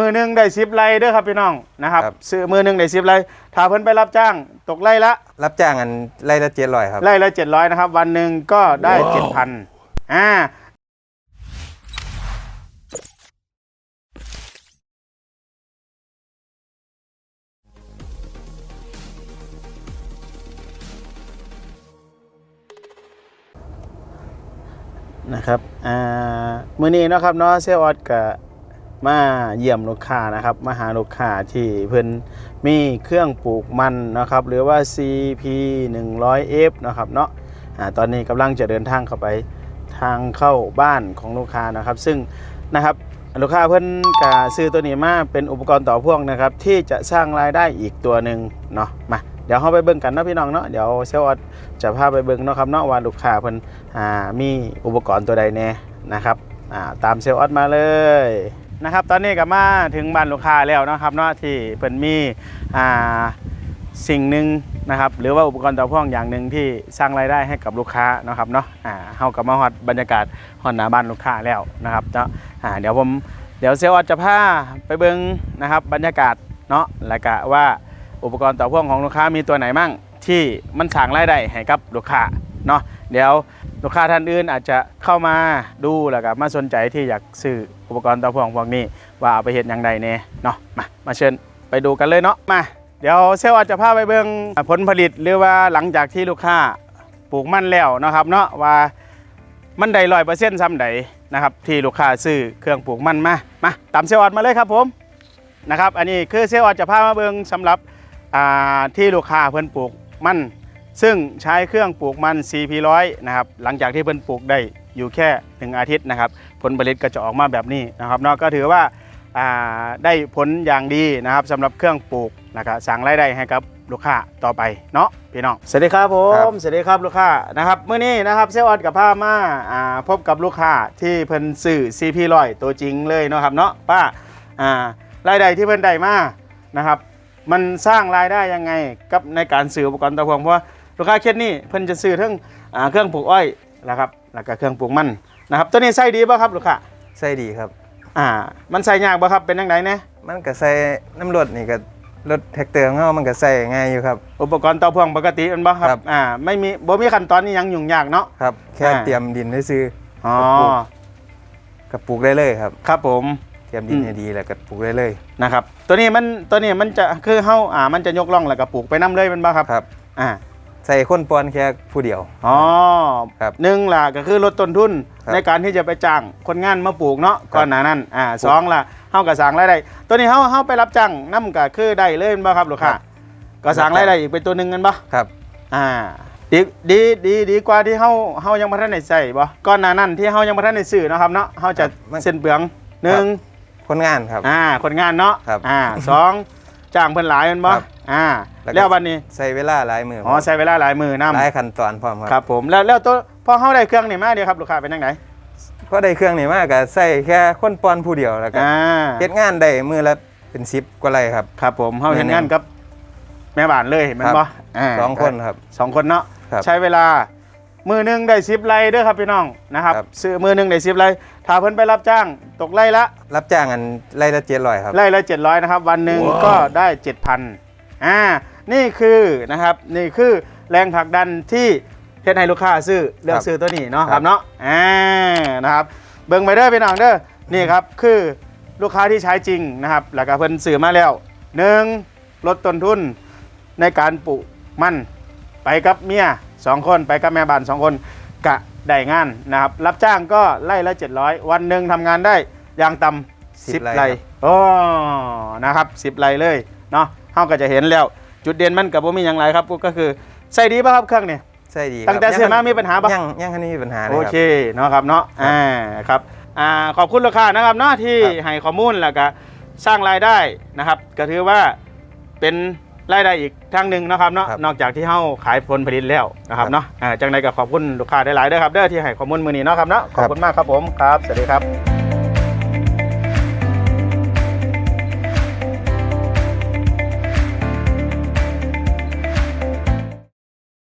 มือหนึ่งได้สิบไร่เด้อครับพี่น้องนะครับครับ ซื้อมือหนึ่งได้สิบไร่ถ้าเพิ่นไปรับจ้างตกไร่ละรับจ้างอันไร่ละเจ็ดร้อยครับ ไร่ละเจ็ดร้อยนะครับ วันหนึ่งก็ได้เจ็ดพันอ่านะครับอ่ามื้อนี้เนาะครับเนาะเซลออดก็ มาเยี่ยมลูกค้านะครับมาหาลูกค้าที่เพิ่นมีเครื่องปลูกมันนะครับหรือว่า CP 100F นะครับเนาะอ่าตอนนี้กำลังจะเดินทางเข้าไปทางเข้าบ้านของลูกค้านะครับ ซึ่งนะครับลูกค้าเพิ่นกะซื้อตัวนี้มาเป็นอุปกรณ์ต่อพ่วงนะครับ ที่จะสร้างรายได้อีกตัวหนึ่งเนาะมาเดี๋ยวเราไปเบิ่งกันเนาะพี่น้องเนาะเดี๋ยวเซลออดจะพาไปเบิ่งเนาะครับเนาะว่าลูกค้าเพิ่นอ่ามีอุปกรณ์ตัวใดแน่นะครับอ่าตามเซลล์ออดมาเลย นะครับตอนนี้ก็มาถึงบ้านลูกค้าแล้วนะครับเนาะที่เพิ่นมีอ่าสิ่งหนึ่งนะครับหรือว่าอุปกรณ์ต่อพ่วงอย่างหนึ่งที่สร้างรายได้ให้กับลูกค้านะครับเนาะอ่าเฮากับมาฮอดบรรยากาศฮอดหน้าบ้านลูกค้าแล้วนะครับเนาะอ่าเดี๋ยวผมเดี๋ยวเซลล์ออดจะพาไปเบิ่งนะครับบรรยากาศเนาะแล้วก็ว่าอุปกรณ์ต่อพ่วงของลูกค้ามีตัวไหนมั่งที่มันสร้างรายได้ให้กับลูกค้าเนาะเดี๋ยวลูกค้าท่านอื่นอาจจะเข้ามาดูแล้วก็มาสนใจที่อยากซื้อ อุปกรณ์ต่อพ่วงพวกนี้ว่าเอาไปเห็นอย่างใดเนี่ยเนาะมามาเชิญไปดูกันเลยเนาะมา เดี๋ยวเซลอาจจะพาไปเบิ่งผลผลิตหรือว่าหลังจากที่ลูกค้าปลูกมันแล้วนะครับเนาะว่ามันได้ร้อยเปอร์เซ็นต์ซ้ำใดนะครับที่ลูกค้าซื้อเครื่องปลูกมันมามาตามเซลออดมาเลยครับผมนะครับอันนี้คือเซลออดจะพามาเบิ่งสำหรับอ่าที่ลูกค้าเพิ่นปลูกมันซึ่งใช้เครื่องปลูกมัน CP100 นะครับหลังจากที่เพิ่นปลูกได้ อยู่แค่ 1 อาทิตย์นะครับ ผลผลิตก็จะออกมาแบบนี้นะครับเนาะก็ถือว่าอ่าได้ผลอย่างดีนะครับสำหรับเครื่องปลูกนะครับสั่งรายได้ให้กับลูกค้าต่อไปเนาะพี่น้องสวัสดีครับผครัมบสวัสดีครับลูกค้านะครับเมื่อนี้นะครับเซลล์ออดกับผ้ามาอ่าพบกับลูกค้าที่เพิ่นซื้อ CP100 ตัวจริงเลยเนาะครับเนาะป้าอ่ารายได้ที่เพิ่นได้มานะครับ มันสร้างรายได้ยังไงกับในการซื้ออุปกรณ์ตะพวงเพราะว่าลูกค้าเคสนี้เพิ่นจะซื้อทั้งอ่าเครื่องปลูกอ้อยนะครับ แล้วก็เครื่องปลูกมันนะครับตัวนี้ใส่ดีป่ะครับลูกค้าใส่ดีครับ อ่า มันใส่ยากป่ะครับเป็นยังไงเนี่ยมันก็ใส่น้ำรถนี่ก็รถแท็กเตอร์ของเรามันก็ใส่ง่ายอยู่ครับ อุปกรณ์ตะพวงปกติมันป่ะครัครับ บอ่าไม่มีบ่มีขั้นตอนนี้ยังยุ่งยากเนาะ ครับ แค่อ่า เตรียมดินให้ซื้อ อ๋อกับปลูกได้เลยครับ ครับผม เตรียมดินอืม ให้ดีแล้วก็ปลูกได้เลยนะครับตัวนี้มันตัวนี้มันจะคือเฮาอ่ามันจะยกล่องแล้วก็ปลูกไปน้ำเลยแมันป่ะครับ ครับ อ่า ใส่คนปอนแค่ผู้เดียว อ๋อครับหนึ่งล่ะก็คือลดต้นทุนครับในการที่จะไปจ้างคนงานมาปลูกเนาะครับก่อนหน้านั้นอ่าสองล่ะเฮาก็สั่งรายได้ตัวนี้เฮาเฮาไปรับจ้างนํก็คือได้เลยแม่นบ่ครับลูกค้าก็สั่งรายได้อีกเป็นตัวหนึงกันบ่ครับ อ่าดีดีดีดีกว่าที่เฮาเฮายังบ่ทันได้ใช้บ่ก่อนหน้านั้นที่เฮายังบ่ทันได้ซื้อเนาะครับเนาะเฮาจะมันเส้นเปลืองหนึ่งคนงานครับ อ่า คนงานเนาะครับอ่าสอง จ้างเพิ่นหลายแม่นบ่ครับ อ่าแล้วก็แล้วบัดนี้ใส่เวลาหลายมืออ๋อใช้เวลาหลายมือนํหลายขั้นตอนพร้อมคครัรับบผมแล้วแล้วตัวพอเฮาได้เครื่องนี่มาเดียวครับลูกค้าเป็นจังไดก็ได้เครื่องนี่มากก็ใส่แค่คนปอนผู้เดียวแล้วก็อ่าเฮ็ดงานได้มือละเป็น10กว่าไรครับ ครับผมเฮาเห็นแม่นๆงานกับแม่บ้านเลยแม่นครับบ่าสองคนครับ สองคนเนาะครับ ใช้เวลา มือหนึงได้10ไร่เด้อครับพี่น้องนะครับครับ ซื้อมือหนึงได้10ไร่ถ้าเพิ่นไปรับจ้างตกไร่ละรับจ้างอันไร่ละ700ครับ ไร่ละ700นะครับวันหนึ่งก็ได้7,000อ่านี่คือนะครับนี่คือแรงผลักดันที่เฮ็ดให้ลูกค้าซื้อเลือกครับซื้อตัวนี้เนาะคครัรับบ เนาะอ่านะครับเบิ่งไปเด้อพี่น้องเด้อนี่ครับคือลูกค้าที่ใช้จริงนะครับแล้วก็เพิ่นซื้อมาแล้วหนึ่งลดต้นทุนในการปลูกมัน ไปกับเมียสองคนไปกับแม่บ้านสองคนกะได้งานนะครับ รับจ้างก็ไล่ละ 700 วันหนึ่งทำงานได้อย่างต่ำ10สิบไร่ไร่ครับโอ้นะครับสิบไร่เลยเนาะเฮาก็จะเห็นแล้ว จุดเด่นมันกับบ่มีอย่างไรครับก็คือใส่ดีป่ะครับเครื่องนี่ใช่ดีครับตั้งแต่ซื้อมามีปัญหาปะยังยังคันนี้มีปัญหาเลยโอครับเคเนาะครับเนาะครับอ่าครับอ่าขอบคุณลูกค้านะครับเนาะที่ครับให้ข้อมูลแล้วก็สร้างรายได้นะครับ ก็ถือว่าเป็น รายได้อีกทางหนึ่งนะครับเนาะครับ นอกจากที่เฮาขายผลผลิตแล้วนะครับครับเนาะอ่าจังใดก็ขอบคุณลูกค้าได้หลายๆเด้อครับเด้อที่ให้ข้อมูลมื้อนี้เนาะครับเนาะขอบคุณมากครับผมครับสวัสดีครับ